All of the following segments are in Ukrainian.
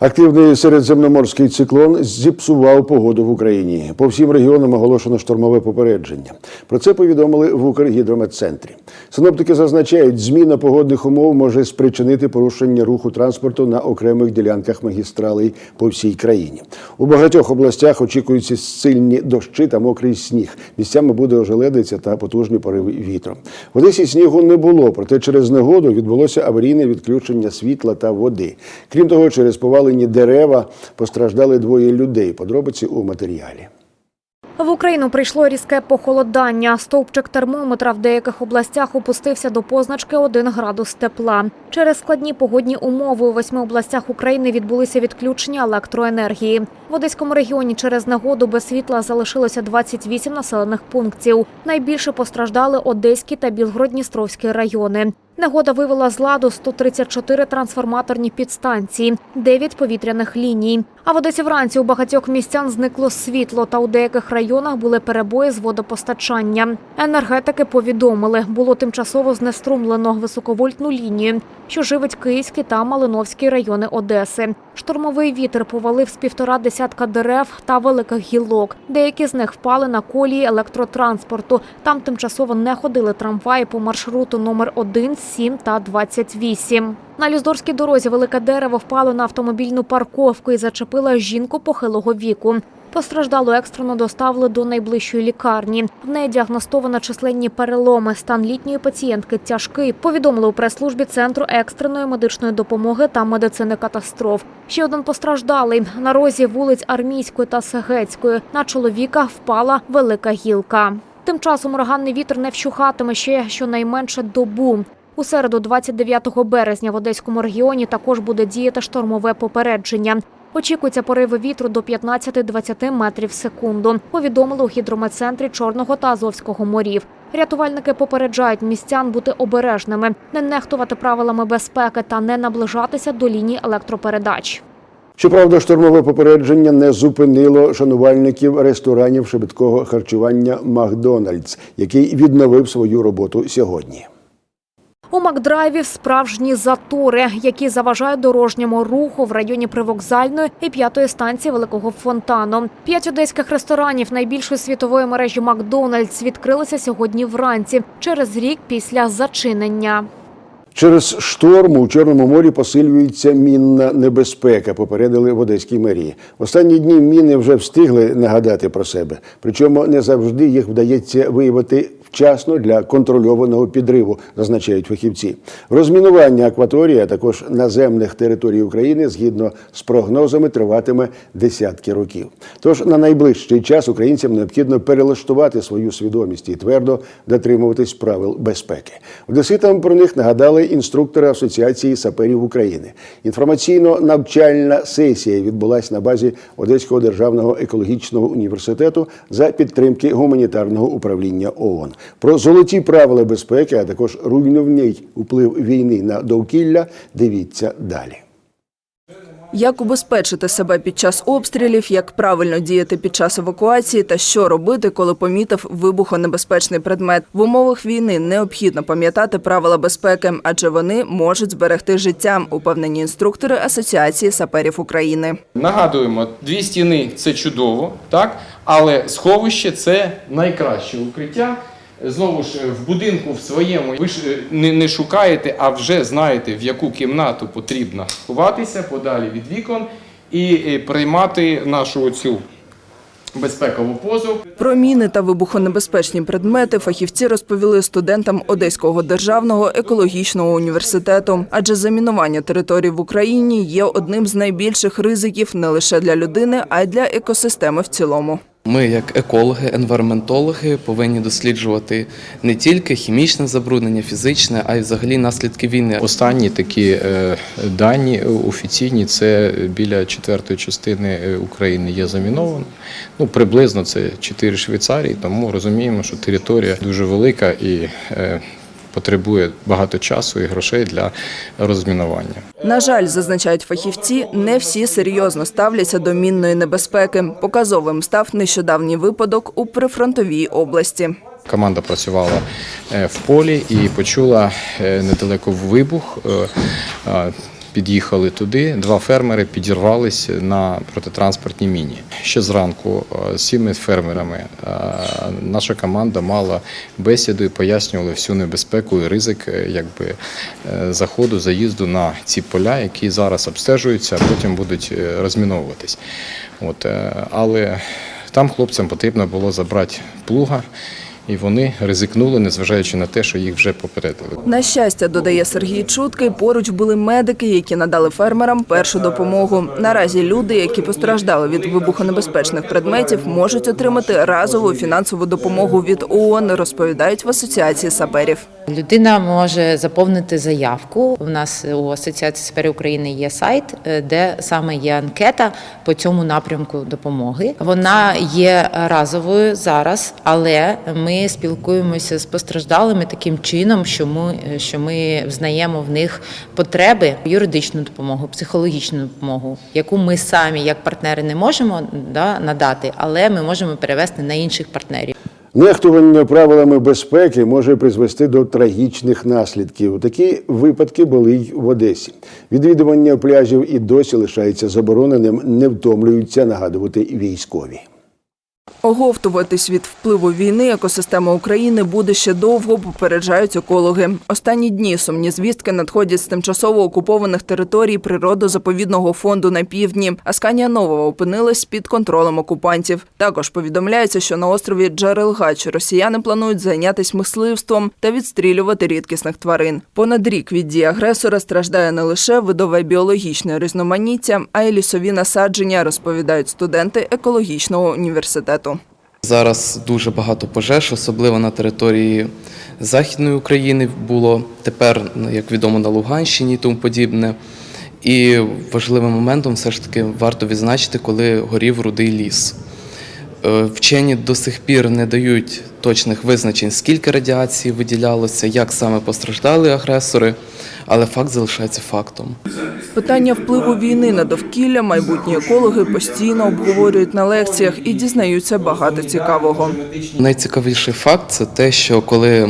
Активний середземноморський циклон зіпсував погоду в Україні. По всім регіонам оголошено штормове попередження. Про це повідомили в Укргідрометцентрі. Синоптики зазначають, зміна погодних умов може спричинити порушення руху транспорту на окремих ділянках магістралей по всій країні. У багатьох областях очікуються сильні дощі та мокрий сніг. Місцями буде ожеледиця та потужні пориви вітру. В Одесі снігу не було, проте через негоду відбулося аварійне відключення світла та води. Крім того, через повалені дерева постраждали двоє людей. Подробиці у матеріалі. В Україну прийшло різке похолодання. Стовпчик термометра в деяких областях опустився до позначки 1 градус тепла. Через складні погодні умови у восьми областях України відбулися відключення електроенергії. В Одеському регіоні через негоду без світла залишилося 28 населених пунктів. Найбільше постраждали Одеський та Білгород-Дністровський райони. Негода вивела з ладу 134 трансформаторні підстанції, 9 повітряних ліній. А в Одесі вранці у багатьох містян зникло світло, та у деяких районах були перебої з водопостачання. Енергетики повідомили, було тимчасово знеструмлено високовольтну лінію, що живить Київський та Малиновський райони Одеси. Штормовий вітер повалив з півтора десятка дерев та великих гілок. Деякі з них впали на колії електротранспорту. Там тимчасово не ходили трамваї по маршруту номер 1, 7 та 28. На Люздорській дорозі велике дерево впало на автомобільну парковку і зачепило жінку похилого віку. Постраждалу екстрено доставили до найближчої лікарні. В неї діагностовано численні переломи. Стан літньої пацієнтки тяжкий. Повідомили у прес-службі центру екстреної медичної допомоги та медицини катастроф. Ще один постраждалий на розі вулиць Армійської та Сегецької. На чоловіка впала велика гілка. Тим часом ураганний вітер не вщухатиме ще щонайменше добу. У середу, 29 березня, в Одеському регіоні також буде діяти штормове попередження. Очікується пориви вітру до 15-20 метрів в секунду. Повідомили у гідрометцентрі Чорного та Азовського морів. Рятувальники попереджають містян бути обережними, не нехтувати правилами безпеки та не наближатися до лінії електропередач. Щоправда, штормове попередження не зупинило шанувальників ресторанів швидкого харчування Макдональдс, який відновив свою роботу сьогодні. У Макдрайві справжні затори, які заважають дорожньому руху в районі привокзальної і п'ятої станції Великого фонтану. П'ять одеських ресторанів найбільшої світової мережі Макдональдс відкрилися сьогодні вранці через рік після зачинення. Через шторм у Чорному морі посилюється мінна небезпека, попередили в Одеській мерії. В останні дні міни вже встигли нагадати про себе. Причому не завжди їх вдається виявити вчасно для контрольованого підриву, зазначають фахівці. Розмінування акваторії, а також наземних територій України, згідно з прогнозами, триватиме десятки років. Тож на найближчий час українцям необхідно перелаштувати свою свідомість і твердо дотримуватись правил безпеки. Одеситам про них нагадали інструктори Асоціації саперів України. Інформаційно-навчальна сесія відбулася на базі Одеського державного екологічного університету за підтримки гуманітарного управління ООН. Про золоті правила безпеки, а також руйнівний вплив війни на довкілля. Дивіться далі. Як убезпечити себе під час обстрілів, як правильно діяти під час евакуації та що робити, коли помітив вибухонебезпечний предмет. В умовах війни необхідно пам'ятати правила безпеки, адже вони можуть зберегти життя, упевнені інструктори Асоціації саперів України. Нагадуємо, дві стіни це чудово, так? але сховище це найкраще укриття. Знову ж в будинку в своєму ви ж е, не, не шукаєте, а вже знаєте, в яку кімнату потрібно ховатися подалі від вікон і приймати нашу оцю безпекову позу. Про міни та вибухонебезпечні предмети фахівці розповіли студентам Одеського державного екологічного університету. Адже замінування територій в Україні є одним з найбільших ризиків не лише для людини, а й для екосистеми в цілому. Ми, як екологи, енвайроментологи, повинні досліджувати не тільки хімічне забруднення, фізичне, а й взагалі наслідки війни. Останні такі е, дані офіційні це біля четвертої частини е, України є заміновано. Ну, приблизно це чотири Швейцарії, тому розуміємо, що територія дуже велика і е, потребує багато часу і грошей для розмінування. На жаль, зазначають фахівці, не всі серйозно ставляться до мінної небезпеки. Показовим став нещодавній випадок у прифронтовій області. Команда працювала е, в полі і почула е, недалеко вибух. Під'їхали туди. Два фермери підірвались на протитранспортній міні. Ще зранку е, з цими фермерами е, наша команда мала бесіду і пояснювали всю небезпеку і ризик е, якби, заходу, заїзду на ці поля, які зараз обстежуються, а потім будуть розміновуватись. От, але там хлопцям потрібно було забрати плуга, і вони ризикнули, незважаючи на те, що їх вже попередили. На щастя, додає Сергій Чуткий, поруч були медики, які надали фермерам першу допомогу. Наразі люди, які постраждали від вибухонебезпечних предметів, можуть отримати разову фінансову допомогу від ООН, розповідають в асоціації саперів. Людина може заповнити заявку. У нас у Асоціації сфери України є сайт, е, де саме є анкета по цьому напрямку допомоги. Вона є разовою зараз, але ми спілкуємося з постраждалими таким чином, що ми, що ми взнаємо в них потреби, юридичну допомогу, психологічну допомогу, яку ми самі, як партнери, не можемо да, надати, але ми можемо перевести на інших партнерів. Нехтування правилами безпеки може призвести до трагічних наслідків. Такі випадки були й в Одесі. Відвідування пляжів і досі лишається забороненим, не втомлюються нагадувати військові. Оговтуватись від впливу війни екосистема України буде ще довго, попереджають екологи. Останні дні сумні звістки надходять з тимчасово окупованих територій природозаповідного фонду на півдні. Асканія Нова опинилась під контролем окупантів. Також повідомляється, що на острові Джарелгач росіяни планують зайнятися мисливством та відстрілювати рідкісних тварин. Понад рік від дії агресора страждає не лише видове біологічне різноманіття, а й лісові насадження, розповідають студенти екологічного університету. Зараз дуже багато пожеж, особливо на території Західної України було тепер, як відомо, на Луганщині і тому подібне. І важливим моментом все ж таки варто відзначити, коли горів рудий ліс. Е, Вчені до сих пір не дають точних визначень, скільки радіації виділялося, як саме постраждали агресори, але факт залишається фактом. Питання впливу війни на довкілля майбутні екологи постійно обговорюють на лекціях і дізнаються багато цікавого. Найцікавіший факт це те, що коли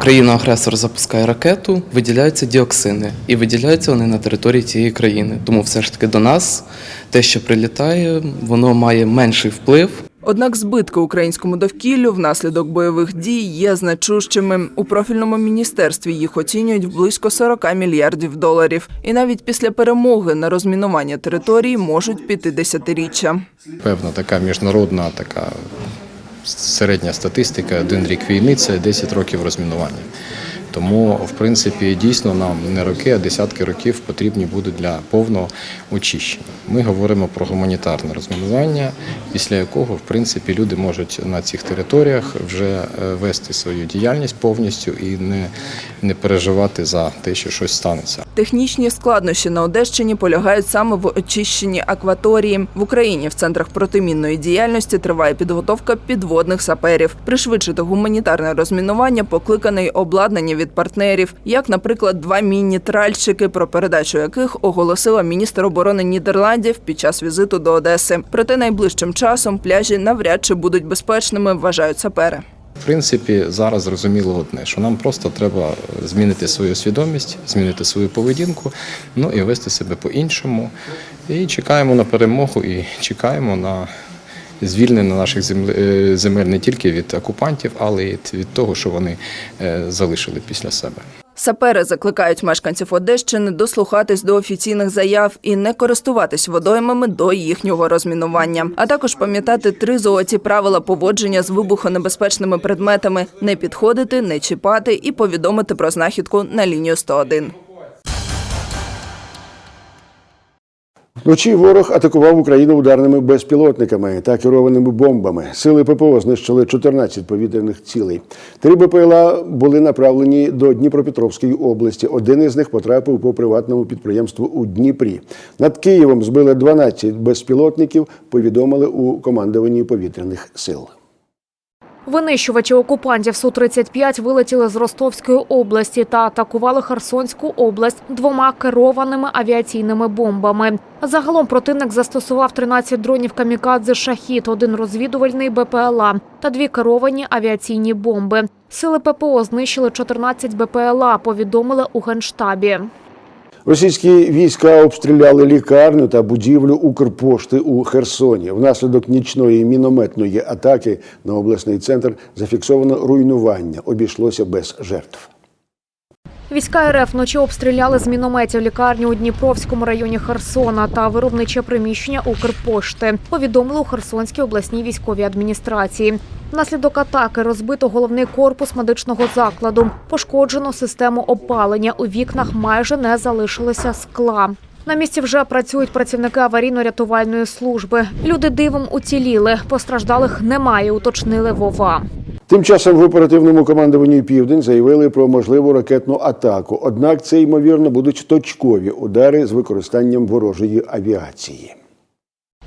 країна-агресор запускає ракету, виділяються діоксини, і виділяються вони на території цієї країни. Тому все ж таки до нас те, що прилітає, воно має менший вплив. Однак збитки українському довкіллю внаслідок бойових дій є значущими. У профільному міністерстві їх оцінюють в близько 40 мільярдів доларів. І навіть після перемоги на розмінування територій можуть піти десятиріччя. Певна така міжнародна така середня статистика, один рік війни це 10 років розмінування. Тому, в принципі, дійсно нам не роки, а десятки років потрібні будуть для повного очищення. Ми говоримо про гуманітарне розмінування, після якого, в принципі, люди можуть на цих територіях вже е, вести свою діяльність повністю і не, не переживати за те, що щось станеться. Технічні складнощі на Одещині полягають саме в очищенні акваторії. В Україні в центрах протимінної діяльності триває підготовка підводних саперів. Пришвидшити гуманітарне розмінування покликаний обладнання від партнерів, як, наприклад, два мінні тральщики, про передачу яких оголосила міністр оборони Нідерландів під час візиту до Одеси. Проте найближчим часом пляжі навряд чи будуть безпечними, вважають сапери. В принципі, зараз зрозуміло одне, що нам просто треба змінити свою свідомість, змінити свою поведінку, ну і вести себе по-іншому. І чекаємо на перемогу, і чекаємо на звільнення наших е, земель не тільки від окупантів, але й від того, що вони е, залишили після себе. Сапери закликають мешканців Одещини дослухатись до офіційних заяв і не користуватись водоймами до їхнього розмінування, а також пам'ятати три золоті правила поводження з вибухонебезпечними предметами: не підходити, не чіпати і повідомити про знахідку на лінію 101. Вночі ворог атакував Україну ударними безпілотниками та керованими бомбами. Сили ППО знищили 14 повітряних цілей. Три БПЛА були направлені до Дніпропетровської області. Один із них потрапив по приватному підприємству у Дніпрі. Над Києвом збили 12 безпілотників. Повідомили у командуванні повітряних сил. Винищувачі окупантів Су-35 вилетіли з Ростовської області та атакували Херсонську область двома керованими авіаційними бомбами. Загалом противник застосував 13 дронів камікадзе «Шахід», один розвідувальний БПЛА та дві керовані авіаційні бомби. Сили ППО знищили 14 БПЛА, повідомили у Генштабі. Російські війська обстріляли лікарню та будівлю Укрпошти у Херсоні. Внаслідок нічної мінометної атаки на обласний центр зафіксовано руйнування. Обійшлося без жертв. Війська РФ вночі обстріляли з мінометів лікарню у Дніпровському районі Херсона та виробниче приміщення Укрпошти. Повідомили у Херсонській обласній військовій адміністрації. Внаслідок атаки розбито головний корпус медичного закладу. Пошкоджено систему опалення. У вікнах майже не залишилося скла. На місці вже працюють працівники аварійно-рятувальної служби. Люди дивом уціліли. Постраждалих немає, уточнили Вова. Тим часом в оперативному командуванні Південь заявили про можливу ракетну атаку. Однак це ймовірно будуть точкові удари з використанням ворожої авіації.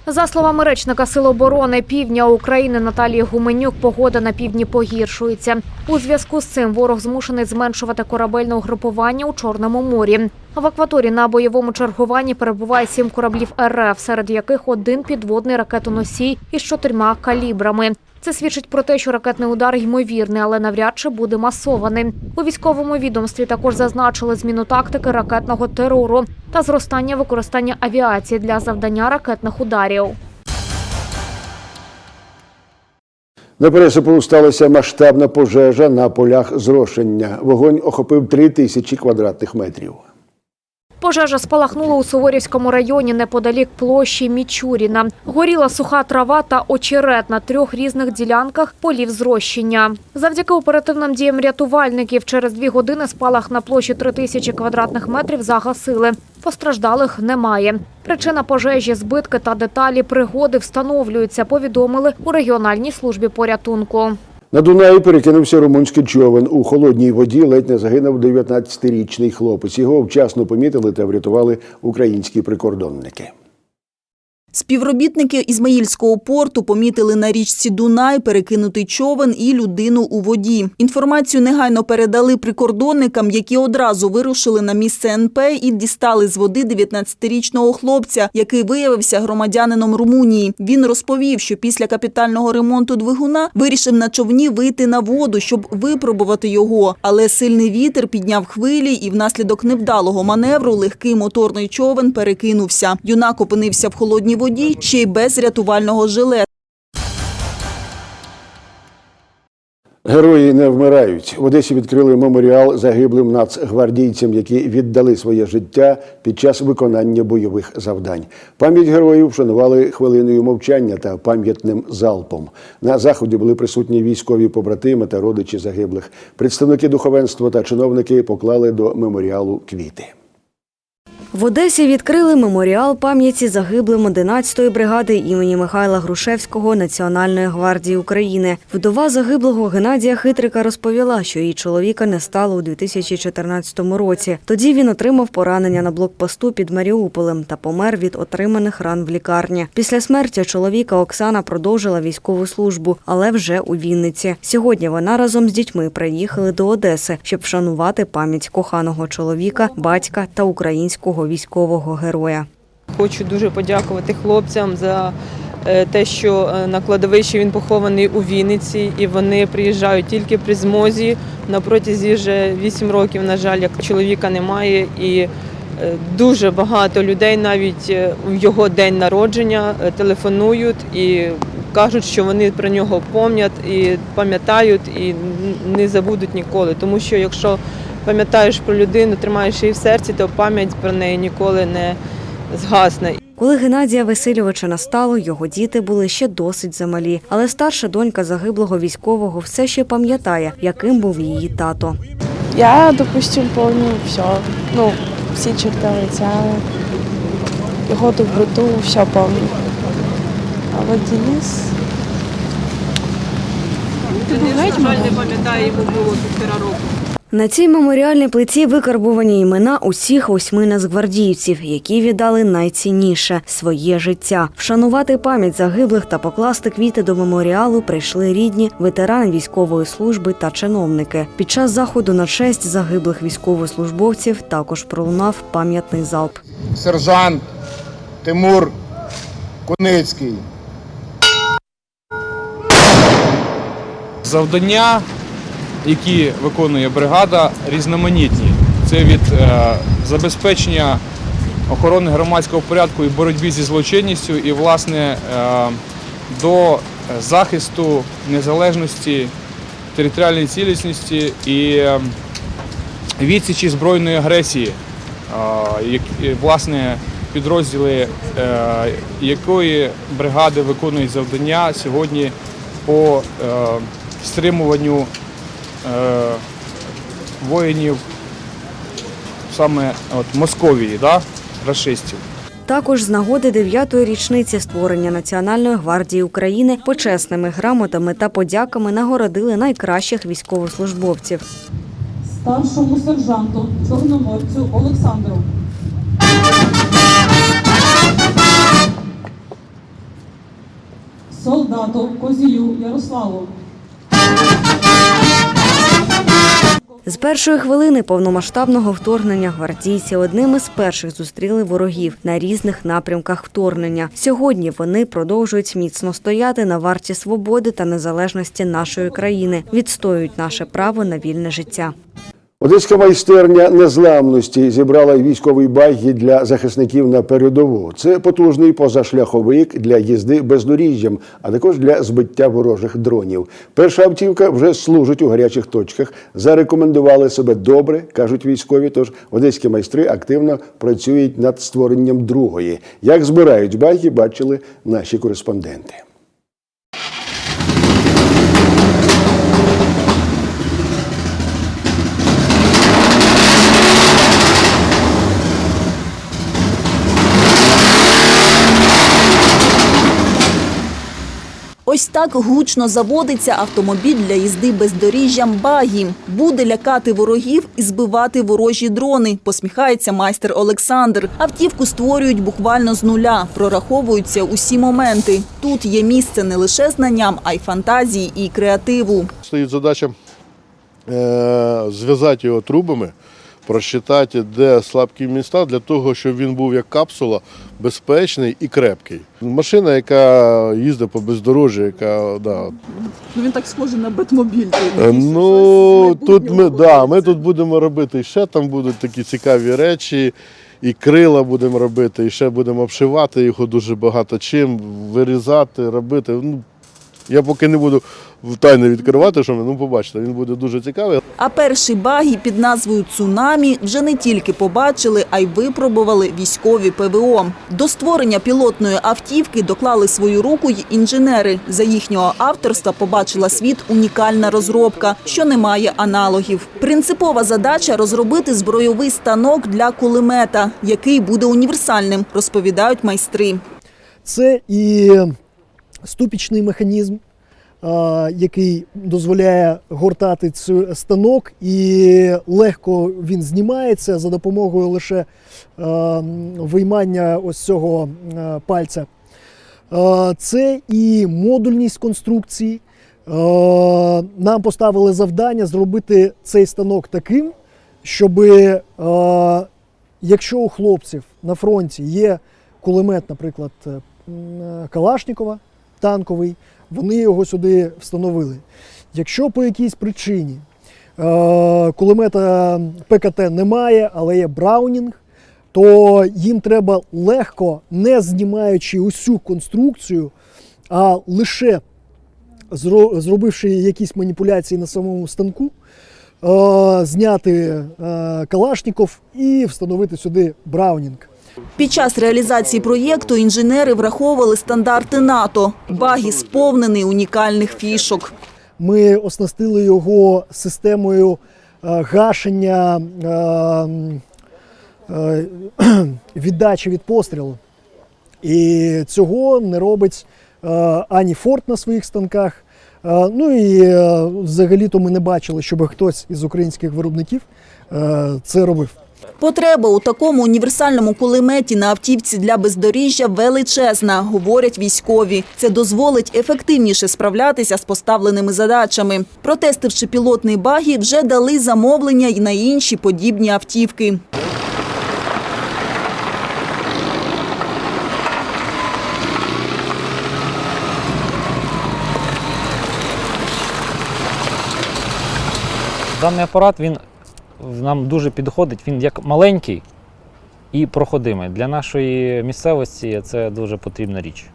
За словами речника Сил оборони Півдня України Наталії Гуменюк, погода на півдні погіршується. У зв'язку з цим ворог змушений зменшувати корабельне угрупування у Чорному морі. В акваторії на бойовому чергуванні перебуває сім кораблів РФ, серед яких один підводний ракетоносій із чотирма калібрами. Це свідчить про те, що ракетний удар ймовірний, але навряд чи буде масованим. У військовому відомстві також зазначили зміну тактики ракетного терору та зростання використання авіації для завдання ракетних ударів. На пересипу сталася масштабна пожежа на полях зрошення. Вогонь охопив три тисячі квадратних метрів. Пожежа спалахнула у Суворівському районі неподалік площі Мічуріна. Горіла суха трава та очерет на трьох різних ділянках полів зрощення. Завдяки оперативним діям рятувальників через дві години спалах на площі 3 тисячі квадратних метрів загасили. Постраждалих немає. Причина пожежі, збитки та деталі пригоди встановлюються, повідомили у регіональній службі порятунку. На Дунаї перекинувся румунський човен. У холодній воді ледь не загинув 19-річний хлопець. Його вчасно помітили та врятували українські прикордонники. Співробітники Ізмаїльського порту помітили на річці Дунай перекинутий човен і людину у воді. Інформацію негайно передали прикордонникам, які одразу вирушили на місце НП і дістали з води 19-річного хлопця, який виявився громадянином Румунії. Він розповів, що після капітального ремонту двигуна вирішив на човні вийти на воду, щоб випробувати його. Але сильний вітер підняв хвилі, і внаслідок невдалого маневру легкий моторний човен перекинувся. Юнак опинився в холодній воді, ще й без рятувального жилета. Герої не вмирають. В Одесі відкрили меморіал загиблим нацгвардійцям, які віддали своє життя під час виконання бойових завдань. Пам'ять героїв вшанували хвилиною мовчання та пам'ятним залпом. На заході були присутні військові побратими та родичі загиблих. Представники духовенства та чиновники поклали до меморіалу квіти. В Одесі відкрили меморіал пам'яті загиблим 11-ї бригади імені Михайла Грушевського Національної гвардії України. Вдова загиблого Геннадія Хитрика розповіла, що її чоловіка не стало у 2014 році. Тоді він отримав поранення на блокпосту під Маріуполем та помер від отриманих ран в лікарні. Після смерті чоловіка Оксана продовжила військову службу, але вже у Вінниці. Сьогодні вона разом з дітьми приїхали до Одеси, щоб вшанувати пам'ять коханого чоловіка, батька та українського військового героя. Хочу дуже подякувати хлопцям за е, те, що е, на кладовищі він похований у Вінниці, і вони приїжджають тільки при змозі. На протязі вже 8 років, на жаль, як чоловіка немає, і е, дуже багато людей навіть в його день народження телефонують і кажуть, що вони про нього пам'ятають і пам'ятають і не забудуть ніколи. Тому що якщо пам'ятаєш про людину, тримаєш її в серці, то пам'ять про неї ніколи не згасне. Коли Геннадія Васильовича настало, його діти були ще досить замалі. Але старша донька загиблого військового все ще пам'ятає, яким був її тато. Я, допустим, помню все. Ну, всі черти лиця, його доброту, все помню. А от Денис... Денис, на жаль, не пам'ятає, йому було півтора року. На цій меморіальній плиті викарбувані імена усіх восьми нацгвардійців, які віддали найцінніше своє життя. Вшанувати пам'ять загиблих та покласти квіти до меморіалу прийшли рідні, ветерани військової служби та чиновники. Під час заходу на честь загиблих військовослужбовців також пролунав пам'ятний залп. сержант Тимур Куницький. Завдання, які виконує бригада, різноманітні. Це від е, забезпечення охорони громадського порядку і боротьби зі злочинністю, і, власне, е, до захисту незалежності, територіальної цілісності і е, відсічі збройної агресії, власне, підрозділи якої бригади виконують завдання сьогодні по стримуванню воїнів саме от, Московії, да, расистів. Також з нагоди дев'ятої річниці створення Національної гвардії України почесними грамотами та подяками нагородили найкращих військовослужбовців. Старшому сержанту Чорноморцю Олександру. Солдату Козію Ярославу. З першої хвилини повномасштабного вторгнення гвардійці одними з перших зустріли ворогів на різних напрямках вторгнення. Сьогодні вони продовжують міцно стояти на варті свободи та незалежності нашої країни, відстоюють наше право на вільне життя. Одеська майстерня незламності зібрала військовий багі для захисників на передову. Це потужний позашляховик для їзди бездоріжжям, а також для збиття ворожих дронів. Перша автівка вже служить у гарячих точках. Зарекомендували себе добре, кажуть військові. Тож одеські майстри активно працюють над створенням другої. Як збирають багі, бачили наші кореспонденти. Ось так гучно заводиться автомобіль для їзди бездоріжжям багі. Буде лякати ворогів і збивати ворожі дрони. Посміхається майстер Олександр. Автівку створюють буквально з нуля. Прораховуються усі моменти. Тут є місце не лише знанням, а й фантазії і креативу. Стоїть задача е, зв'язати його трубами, просчитати, де слабкі міста, для того, щоб він був як капсула, безпечний і крепкий. Машина, яка їздить по бездорожжю, яка да, Ну він так схожий на Бетмобіль. Е, Ну тут ми, да, ми тут будемо робити ще там будуть такі цікаві речі. І крила будемо робити, і ще будемо обшивати його дуже багато чим, вирізати, робити. Ну, я поки не буду в тайне відкривати, що ми, ну побачите, він буде дуже цікавий. А перший багі під назвою Цунамі вже не тільки побачили, а й випробували військові ПВО. До створення пілотної автівки доклали свою руку й інженери. За їхнього авторства побачила світ унікальна розробка, що не має аналогів. Принципова задача розробити збройовий станок для кулемета, який буде універсальним, розповідають майстри. Це і ступічний механізм, який дозволяє гортати цей станок, і легко він знімається за допомогою лише виймання ось цього пальця. Це і модульність конструкції. Нам поставили завдання зробити цей станок таким, щоб якщо у хлопців на фронті є кулемет, наприклад, е, м, е, Калашнікова, танковий, вони його сюди встановили. Якщо по якійсь причині е, кулемета ПКТ немає, але є Браунінг, то їм треба легко, не знімаючи усю конструкцію, а лише зробивши якісь маніпуляції на самому станку, е, зняти е, Калашніков і встановити сюди Браунінг. Під час реалізації проєкту інженери враховували стандарти НАТО. Багі сповнений унікальних фішок. Ми оснастили його системою е, гашення е, е, віддачі від пострілу. І цього не робить ані Форд на своїх станках, Ну і взагалі-то ми не бачили, щоб хтось із українських виробників це робив. Потреба у такому універсальному кулеметі на автівці для бездоріжжя величезна, говорять військові. Це дозволить ефективніше справлятися з поставленими задачами. Протестивши пілотний багі, вже дали замовлення й на інші подібні автівки. Даний апарат він нам дуже підходить. Він як маленький і проходимий. Для нашої місцевості це дуже потрібна річ.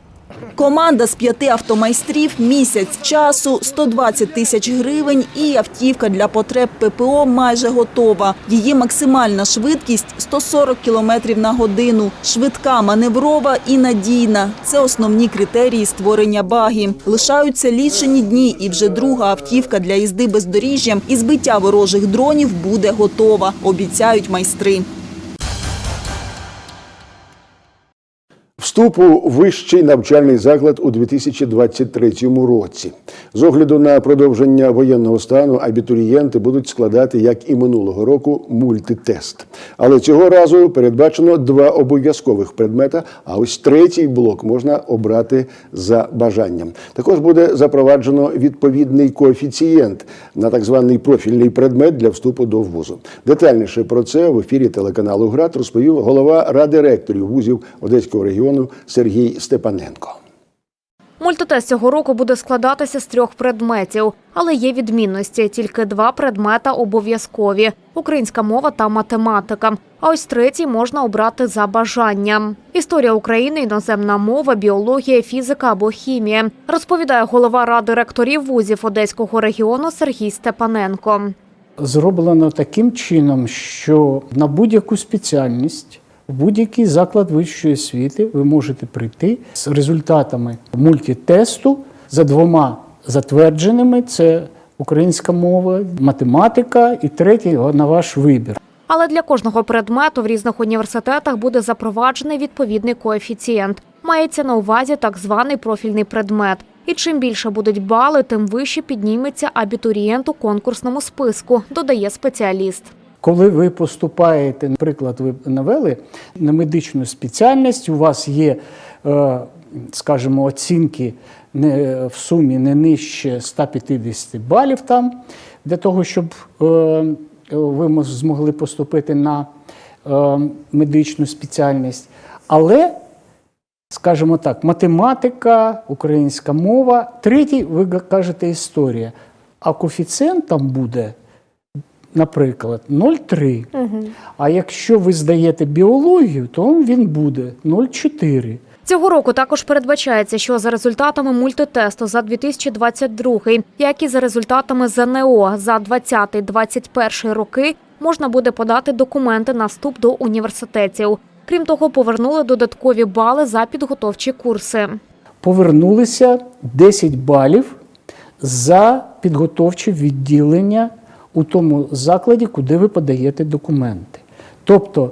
Команда з п'яти автомайстрів, місяць часу, 120 тисяч гривень і автівка для потреб ППО майже готова. Її максимальна швидкість 140 км на годину. Швидка, маневрова і надійна. Це основні критерії створення багі. Лишаються лічені дні, і вже друга автівка для їзди бездоріжжям і збиття ворожих дронів буде готова, обіцяють майстри. Вступ у вищий навчальний заклад у 2023 році. З огляду на продовження воєнного стану абітурієнти будуть складати, як і минулого року, мультитест. Але цього разу передбачено два обов'язкових предмета, а ось третій блок можна обрати за бажанням. Також буде запроваджено відповідний коефіцієнт на так званий профільний предмет для вступу до вузу. Детальніше про це в ефірі телеканалу ГРАД розповів голова ради ректорів вузів Одеського регіону Сергій Степаненко. Мультитест цього року буде складатися з трьох предметів, але є відмінності. Тільки два предмета обов'язкові: українська мова та математика. А ось третій можна обрати за бажанням. Історія України, іноземна мова, біологія, фізика або хімія, розповідає голова ради ректорів вузів Одеського регіону Сергій Степаненко. Зроблено таким чином, що на будь-яку спеціальність в будь-який заклад вищої освіти ви можете прийти з результатами мультитесту за двома затвердженими: це українська мова, математика і третій на ваш вибір. Але для кожного предмету в різних університетах буде запроваджений відповідний коефіцієнт. Мається на увазі так званий профільний предмет. І чим більше будуть бали, тим вище підніметься абітурієнт у конкурсному списку, додає спеціаліст. Коли ви поступаєте, наприклад, ви навели на медичну спеціальність, у вас є, е, скажімо, оцінки в сумі не нижче 150 балів там, для того, щоб е, ви змогли поступити на е, медичну спеціальність. Але, скажімо так, математика, українська мова, третій, ви кажете, історія. А коефіцієнт там буде наприклад, 0,3. А якщо ви здаєте біологію, то він буде 0,4. Цього року також передбачається, що за результатами мультитесту за 2022, як і за результатами ЗНО за 2020-2021 роки, можна буде подати документи на вступ до університетів. Крім того, повернули додаткові бали за підготовчі курси. Повернулися 10 балів за підготовче відділення у тому закладі, куди ви подаєте документи. Тобто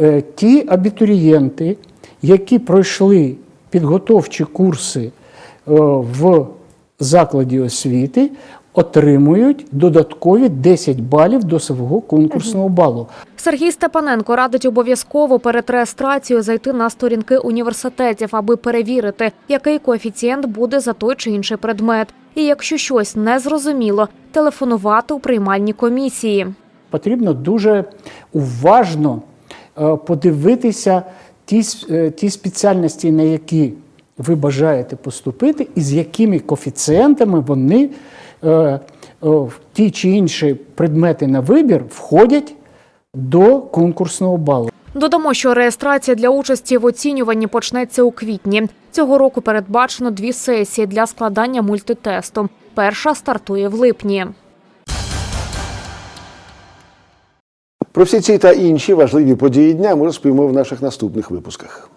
е, ті абітурієнти, які пройшли підготовчі курси е, в закладі освіти, отримують додаткові 10 балів до свого конкурсного балу. Сергій Степаненко радить обов'язково перед реєстрацією зайти на сторінки університетів, аби перевірити, який коефіцієнт буде за той чи інший предмет. І якщо щось не зрозуміло, телефонувати у приймальні комісії. потрібно дуже уважно е, подивитися ті, е, ті спеціальності, на які ви бажаєте поступити, і з якими коефіцієнтами вони ті чи інші предмети на вибір входять до конкурсного балу. Додамо, що реєстрація для участі в оцінюванні почнеться у квітні. Цього року передбачено дві сесії для складання мультитесту. Перша стартує в липні. Про всі ці та інші важливі події дня ми розповімо в наших наступних випусках.